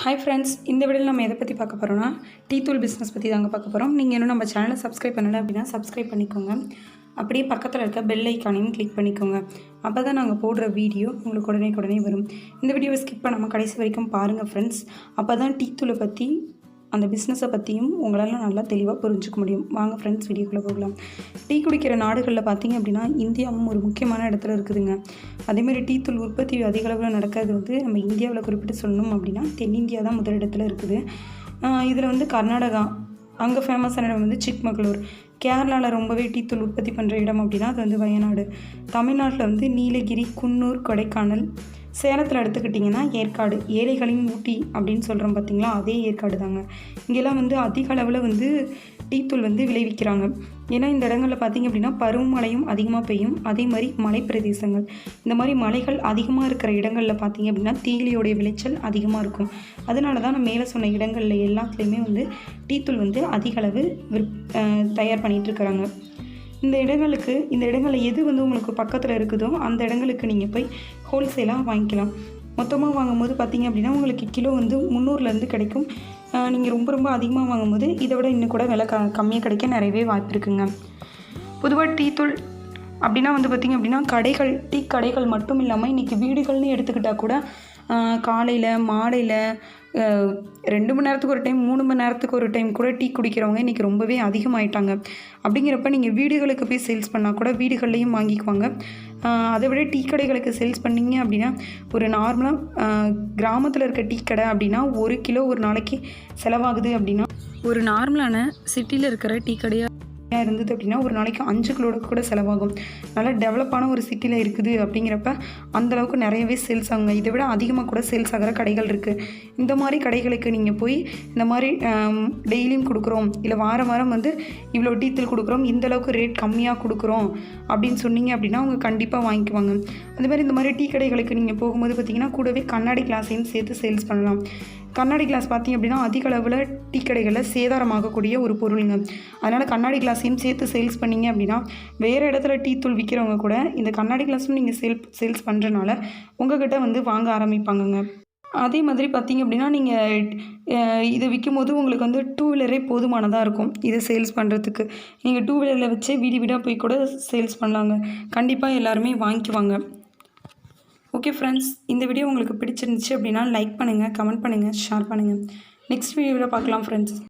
Hi friends இந்த வீடியோவில் நம்ம எதை பற்றி பார்க்க போகிறோம்னா டீ தூள் பிஸ்னஸ் பற்றி தாங்க பார்க்க போகிறோம் நீங்கள் இன்னும் நம்ம சேனலை சப்ஸ்கிரைப் பண்ணலை அப்படின்னா சப்ஸ்கிரைப் பண்ணிக்கோங்க. அப்படியே பக்கத்தில் இருக்க பெல் ஐக்கானையும் கிளிக் பண்ணிக்கோங்க. அப்போ தான் நாங்கள் போடுற வீடியோ உங்களுக்கு உடனே உடனே வரும். இந்த வீடியோவை ஸ்கிப் பண்ணாமல் கடைசி வரைக்கும் பாருங்கள் ஃப்ரெண்ட்ஸ் அப்போ தான் டீ தூளை பற்றி அந்த பிஸ்னஸை பற்றியும் உங்களால் நல்லா தெளிவாக புரிஞ்சுக்க முடியும். வாங்க ஃப்ரெண்ட்ஸ் வீடியோக்குள்ளே போகலாம். டீ குடிக்கிற நாடுகளில் பார்த்தீங்க அப்படின்னா இந்தியாவும் ஒரு முக்கியமான இடத்துல இருக்குதுங்க. அதேமாதிரி டீ தூள் உற்பத்தி அதிக அளவில் நடக்கிறது வந்து நம்ம இந்தியாவில் குறிப்பிட்டு சொல்லணும் அப்படின்னா தென்னிந்தியா தான் முதலிடத்தில் இருக்குது. இதில் வந்து கர்நாடகா அங்கே ஃபேமஸான இடம் வந்து சிக்மகளூர் கேரளாவில் ரொம்பவே டீ தூள் உற்பத்தி பண்ணுற இடம் அப்படின்னா அது வந்து வயநாடு. தமிழ்நாட்டில் வந்து நீலகிரி குன்னூர் கொடைக்கானல் சேலத்தில் எடுத்துக்கிட்டிங்கன்னா ஏற்காடு ஏழைகளின் ஊட்டி அப்படின்னு சொல்கிறோம் பார்த்தீங்களா அதே ஏற்காடு தாங்க இங்கெல்லாம் வந்து அதிக அளவில் வந்து டீத்தூள் வந்து விளைவிக்கிறாங்க. ஏன்னா இந்த இடங்களில் பார்த்திங்க அப்படின்னா பருவமழையும் அதிகமாக பெய்யும். அதே மாதிரி மலை பிரதேசங்கள் இந்த மாதிரி மலைகள் அதிகமாக இருக்கிற இடங்களில் பார்த்திங்க அப்படின்னா தீலியோடைய விளைச்சல் அதிகமாக இருக்கும். அதனால தான் நான் மேலே சொன்ன இடங்களில் எல்லாத்துலேயுமே வந்து டீத்தூள் வந்து அதிக அளவு விற் தயார் பண்ணிகிட்ருக்குறாங்க இந்த இடங்களுக்கு இந்த இடங்களில் எது வந்து உங்களுக்கு பக்கத்தில் இருக்குதோ அந்த இடங்களுக்கு நீங்கள் போய் ஹோல்சேலாக வாங்கிக்கலாம். மொத்தமாக வாங்கும்போது பார்த்திங்க அப்படின்னா உங்களுக்கு கிலோ வந்து முந்நூறுலேருந்து கிடைக்கும். நீங்கள் ரொம்ப ரொம்ப அதிகமாக வாங்கும்போது இதை விட இன்னும் கூட விலை க கம்மியாக கிடைக்க நிறையவே வாய்ப்பு இருக்குங்க. பொதுவாக டீத்தூள் அப்படின்னா வந்து பார்த்திங்க அப்படின்னா கடைகள் டீ கடைகள் மட்டும் இல்லாமல் இன்றைக்கி வீடுகள்னு எடுத்துக்கிட்டால் கூட காலையில் மாலையில் ரெண்டு மணி நேரத்துக்கு ஒரு டைம் மூணு மணி நேரத்துக்கு ஒரு டைம் கூட டீ குடிக்கிறவங்க இன்றைக்கி ரொம்பவே அதிகமாயிட்டாங்க. அப்படிங்கிறப்ப நீங்கள் வீடுகளுக்கு போய் சேல்ஸ் பண்ணால் கூட வீடுகள்லேயும் வாங்கிக்குவாங்க. அதை விட டீ கடைகளுக்கு சேல்ஸ் பண்ணிங்க அப்படின்னா ஒரு நார்மலாக கிராமத்தில் இருக்க டீ கடை அப்படின்னா ஒரு கிலோ ஒரு நாளைக்கு செலவாகுது அப்படின்னா ஒரு நார்மலான சிட்டியில் இருக்கிற டீ கடையாக இருந்தது அப்படின்னா ஒரு நாளைக்கு அஞ்சு கிலோட கூட செலவாகும். நல்லா டெவலப்பான ஒரு சிட்டியில் இருக்குது அப்படிங்கிறப்ப அந்தளவுக்கு நிறையவே சேல்ஸ் ஆகுங்க. இதை விட அதிகமாக கூட சேல்ஸ் ஆகிற கடைகள் இருக்குது இந்த மாதிரி கடைகளுக்கு நீங்கள் போய் இந்த மாதிரி டெய்லியும் கொடுக்குறோம். இல்லை வாரம் வாரம் வந்து இவ்வளோ டீத்தல் கொடுக்குறோம். இந்தளவுக்கு ரேட் கம்மியாக கொடுக்குறோம் அப்படின்னு சொன்னீங்க அப்படின்னா அவங்க கண்டிப்பாக வாங்கிக்குவாங்க. அதே மாதிரி இந்த மாதிரி டீ கடைகளுக்கு நீங்கள் போகும்போது பார்த்தீங்கன்னா கூடவே கண்ணாடி கிளாஸையும் சேர்த்து சேல்ஸ் பண்ணலாம். கண்ணாடி கிளாஸ் பார்த்திங்க அப்படின்னா அதிக அளவில் டீ கடைகளில் சேதாரமாகக்கூடிய ஒரு பொருளுங்க. அதனால் கண்ணாடி கிளாஸையும் சேர்த்து சேல்ஸ் பண்ணிங்க அப்படின்னா வேறு இடத்துல டீ தூள் விற்கிறவங்க கூட இந்த கண்ணாடி கிளாஸும் நீங்கள் சேல் சேல்ஸ் பண்ணுறனால உங்ககிட்ட வந்து வாங்க ஆரம்பிப்பாங்கங்க. அதே மாதிரி பார்த்திங்க அப்படின்னா நீங்கள் இதை விற்கும் போது உங்களுக்கு வந்து டூ வீலரே போதுமானதாக இருக்கும். இதை சேல்ஸ் பண்ணுறதுக்கு நீங்கள் டூ வீலரில் வச்சே வீடு வீடாக போய் கூட சேல்ஸ் பண்ணலாங்க. கண்டிப்பாக எல்லாருமே வாங்கிக்குவாங்க. ஓகே ஃப்ரெண்ட்ஸ் இந்த வீடியோ உங்களுக்கு பிடிச்சிருந்துச்சு அப்படின்னா லைக் பண்ணுங்கள் கமெண்ட் பண்ணுங்கள் ஷேர் பண்ணுங்கள் நெக்ஸ்ட் வீடியோவில் பார்க்கலாம் ஃப்ரெண்ட்ஸ்